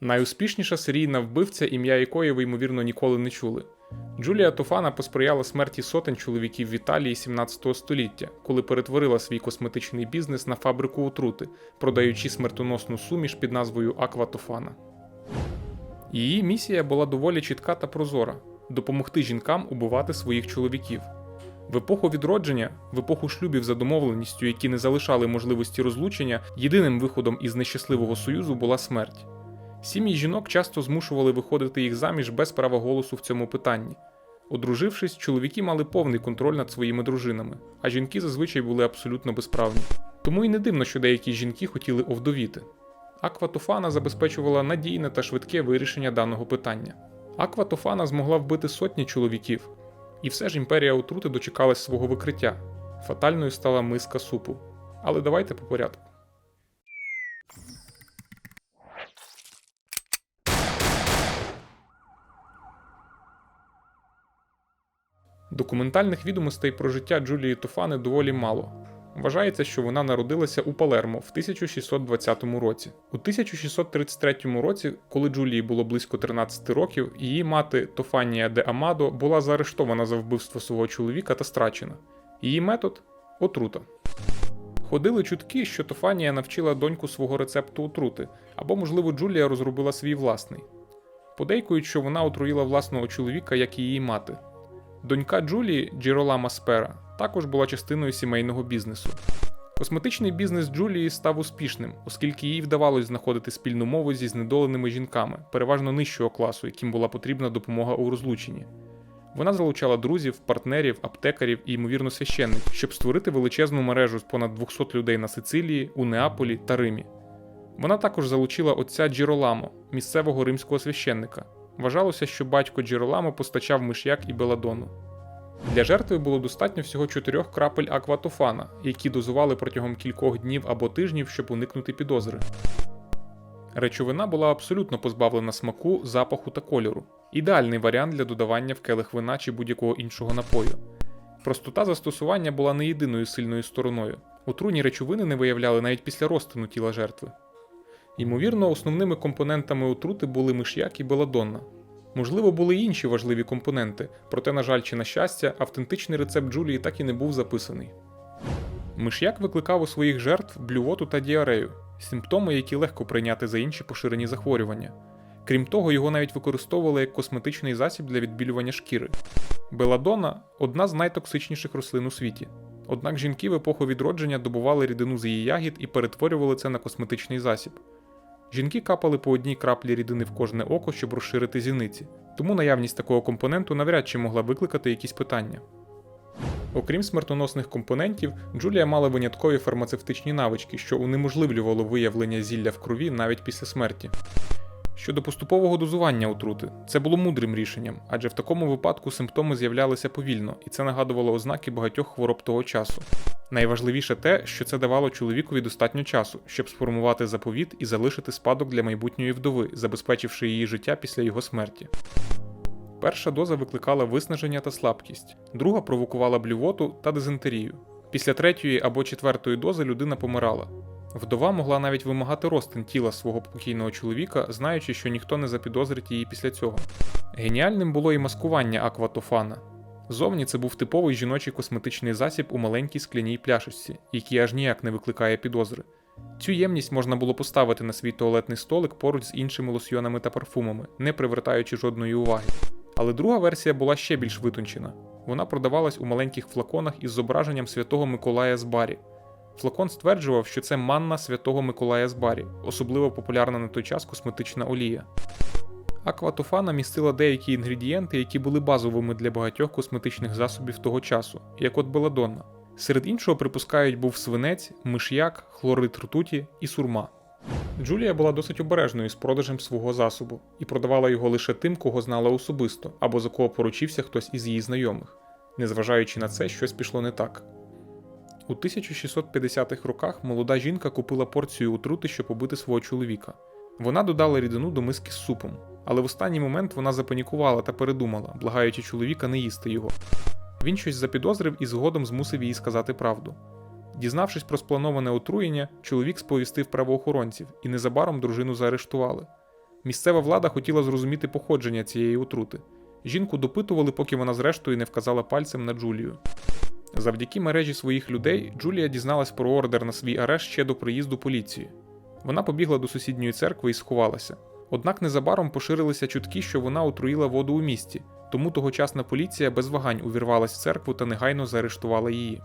Найуспішніша серійна вбивця, ім'я якої ви, ймовірно, ніколи не чули. Джулія Тофана посприяла смерті сотень чоловіків в Італії 17 століття, коли перетворила свій косметичний бізнес на фабрику отрути, продаючи смертоносну суміш під назвою Аква Тофана. Її місія була доволі чітка та прозора допомогти жінкам убивати своїх чоловіків. В епоху відродження, в епоху шлюбів за домовленістю, які не залишали можливості розлучення, єдиним виходом із нещасливого союзу була смерть. Сім'ї жінок часто змушували виходити їх заміж без права голосу в цьому питанні. Одружившись, чоловіки мали повний контроль над своїми дружинами, а жінки зазвичай були абсолютно безправні. Тому й не дивно, що деякі жінки хотіли овдовіти. Аква Тофана забезпечувала надійне та швидке вирішення даного питання. Аква Тофана змогла вбити сотні чоловіків, і все ж імперія отрути дочекалась свого викриття. Фатальною стала миска супу. Але давайте по порядку. Документальних відомостей про життя Джулії Тофани доволі мало. Вважається, що вона народилася у Палермо в 1620 році. У 1633 році, коли Джулії було близько 13 років, її мати Тофанія де Амадо була заарештована за вбивство свого чоловіка та страчена. Її метод отрута. Ходили чутки, що Тофанія навчила доньку свого рецепту отрути, або, можливо, Джулія розробила свій власний. Подейкують, що вона отруїла власного чоловіка, як і її мати. Донька Джулії, Джеролама Спера, також була частиною сімейного бізнесу. Косметичний бізнес Джулії став успішним, оскільки їй вдавалось знаходити спільну мову зі знедоленими жінками, переважно нижчого класу, яким була потрібна допомога у розлученні. Вона залучала друзів, партнерів, аптекарів і, ймовірно, священників, щоб створити величезну мережу з понад 200 людей на Сицилії, у Неаполі та Римі. Вона також залучила отця Джіроламо, місцевого римського священника. Вважалося, що батько Джіроламо постачав миш'як і беладону. Для жертви було достатньо всього чотирьох крапель акватофана, які дозували протягом кількох днів або тижнів, щоб уникнути підозри. Речовина була абсолютно позбавлена смаку, запаху та кольору. Ідеальний варіант для додавання в келих вина чи будь-якого іншого напою. Простота застосування була не єдиною сильною стороною. Отруйні речовини не виявляли навіть після розтину тіла жертви. Ймовірно, основними компонентами отрути були миш'як і беладонна. Можливо, були й інші важливі компоненти, проте, на жаль, чи на щастя, автентичний рецепт Джулії так і не був записаний. Миш'як викликав у своїх жертв блювоту та діарею, симптоми, які легко прийняти за інші поширені захворювання. Крім того, його навіть використовували як косметичний засіб для відбілювання шкіри. Беладона одна з найтоксичніших рослин у світі. Однак жінки в епоху відродження добували рідину з її ягід і перетворювали це на косметичний засіб. Жінки капали по одній краплі рідини в кожне око, щоб розширити зіниці, тому наявність такого компоненту навряд чи могла викликати якісь питання. Окрім смертоносних компонентів, Джулія мала виняткові фармацевтичні навички, що унеможливлювало виявлення зілля в крові навіть після смерті. Щодо поступового дозування отрути, це було мудрим рішенням, адже в такому випадку симптоми з'являлися повільно, і це нагадувало ознаки багатьох хвороб того часу. Найважливіше те, що це давало чоловікові достатньо часу, щоб сформувати заповіт і залишити спадок для майбутньої вдови, забезпечивши її життя після його смерті. Перша доза викликала виснаження та слабкість, друга провокувала блювоту та дизентерію. Після третьої або четвертої дози людина помирала. Вдова могла навіть вимагати розтин тіла свого покійного чоловіка, знаючи, що ніхто не запідозрить її після цього. Геніальним було і маскування акватофана. Зовні це був типовий жіночий косметичний засіб у маленькій скляній пляшечці, який аж ніяк не викликає підозри. Цю ємність можна було поставити на свій туалетний столик поруч з іншими лосьйонами та парфумами, не привертаючи жодної уваги. Але друга версія була ще більш витончена. Вона продавалась у маленьких флаконах із зображенням святого Миколая з Барі. Флакон стверджував, що це манна святого Миколая з Барі, особливо популярна на той час косметична олія. Акватофана містила деякі інгредієнти, які були базовими для багатьох косметичних засобів того часу, як от беладонна. Серед іншого припускають був свинець, миш'як, хлорид ртуті і сурма. Джулія була досить обережною з продажем свого засобу і продавала його лише тим, кого знала особисто, або за кого поручився хтось із її знайомих. Незважаючи на це, щось пішло не так. У 1650-х роках молода жінка купила порцію отрути, щоб побити свого чоловіка. Вона додала рідину до миски з супом, але в останній момент вона запанікувала та передумала, благаючи чоловіка не їсти його. Він щось запідозрив і згодом змусив їй сказати правду. Дізнавшись про сплановане отруєння, чоловік сповістив правоохоронців, і незабаром дружину заарештували. Місцева влада хотіла зрозуміти походження цієї отрути. Жінку допитували, поки вона зрештою не вказала пальцем на Джулію. Завдяки мережі своїх людей Джулія дізналась про ордер на свій арешт ще до приїзду поліції. Вона побігла до сусідньої церкви і сховалася. Однак незабаром поширилися чутки, що вона отруїла воду у місті, тому тогочасна поліція без вагань увірвалась в церкву та негайно заарештувала її.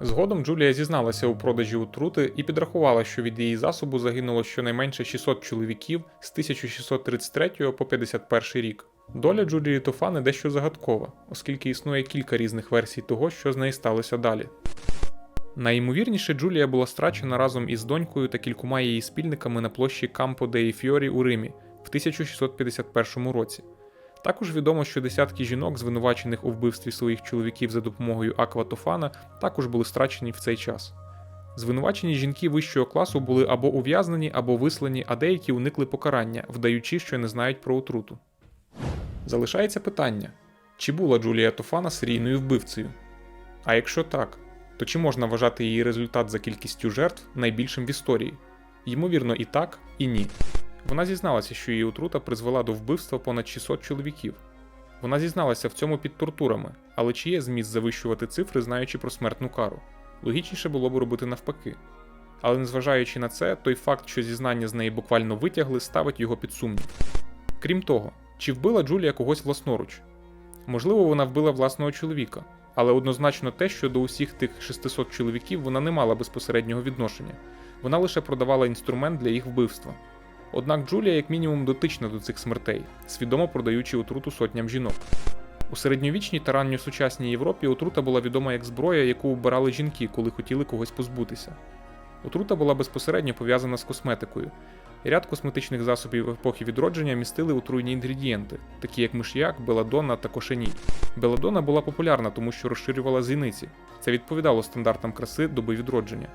Згодом Джулія зізналася у продажі отрути і підрахувала, що від її засобу загинуло щонайменше 600 чоловіків з 1633 по 51 рік. Доля Джулії Тофани дещо загадкова, оскільки існує кілька різних версій того, що з нею сталося далі. Найімовірніше, Джулія була страчена разом із донькою та кількома її спільниками на площі Кампо деї Фіорі у Римі в 1651 році. Також відомо, що десятки жінок, звинувачених у вбивстві своїх чоловіків за допомогою Аква Тофана, також були страчені в цей час. Звинувачені жінки вищого класу були або ув'язнені, або вислані, а деякі уникли покарання, вдаючи, що не знають про отруту. Залишається питання: чи була Джулія Тофана серійною вбивцею? А якщо так, то чи можна вважати її результат за кількістю жертв найбільшим в історії? Ймовірно, і так, і ні. Вона зізналася, що її отрута призвела до вбивства понад 600 чоловіків. Вона зізналася в цьому під тортурами, але чи є зміст завищувати цифри, знаючи про смертну кару? Логічніше було б робити навпаки. Але незважаючи на це, той факт, що зізнання з неї буквально витягли, ставить його під сумнів. Крім того, чи вбила Джулія когось власноруч? Можливо, вона вбила власного чоловіка, але однозначно те, що до усіх тих 600 чоловіків вона не мала безпосереднього відношення, вона лише продавала інструмент для їх вбивства. Однак Джулія, як мінімум, дотична до цих смертей, свідомо продаючи отруту сотням жінок. У середньовічній та ранньосучасній Європі отрута була відома як зброя, яку вбирали жінки, коли хотіли когось позбутися. Отрута була безпосередньо пов'язана з косметикою. Ряд косметичних засобів епохи відродження містили отруйні інгредієнти, такі як миш'як, беладонна та кошеній. Беладонна була популярна, тому що розширювала зіниці. Це відповідало стандартам краси доби відродження.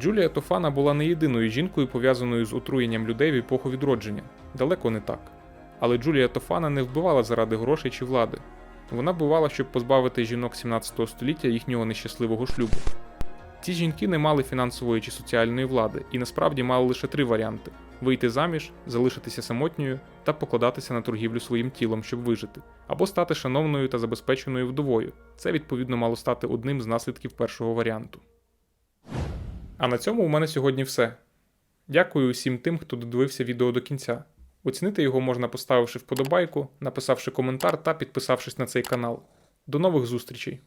Джулія Тофана була не єдиною жінкою, пов'язаною з отруєнням людей в епоху відродження. Далеко не так. Але Джулія Тофана не вбивала заради грошей чи влади. Вона вбивала, щоб позбавити жінок 17 століття їхнього нещасливого шлюбу. Ці жінки не мали фінансової чи соціальної влади і насправді мали лише три варіанти: вийти заміж, залишитися самотньою та покладатися на торгівлю своїм тілом, щоб вижити, або стати шановною та забезпеченою вдовою. Це відповідно мало стати одним з наслідків першого варіанту. А на цьому у мене сьогодні все. Дякую усім тим, хто додивився відео до кінця. Оцінити його можна поставивши вподобайку, написавши коментар та підписавшись на цей канал. До нових зустрічей!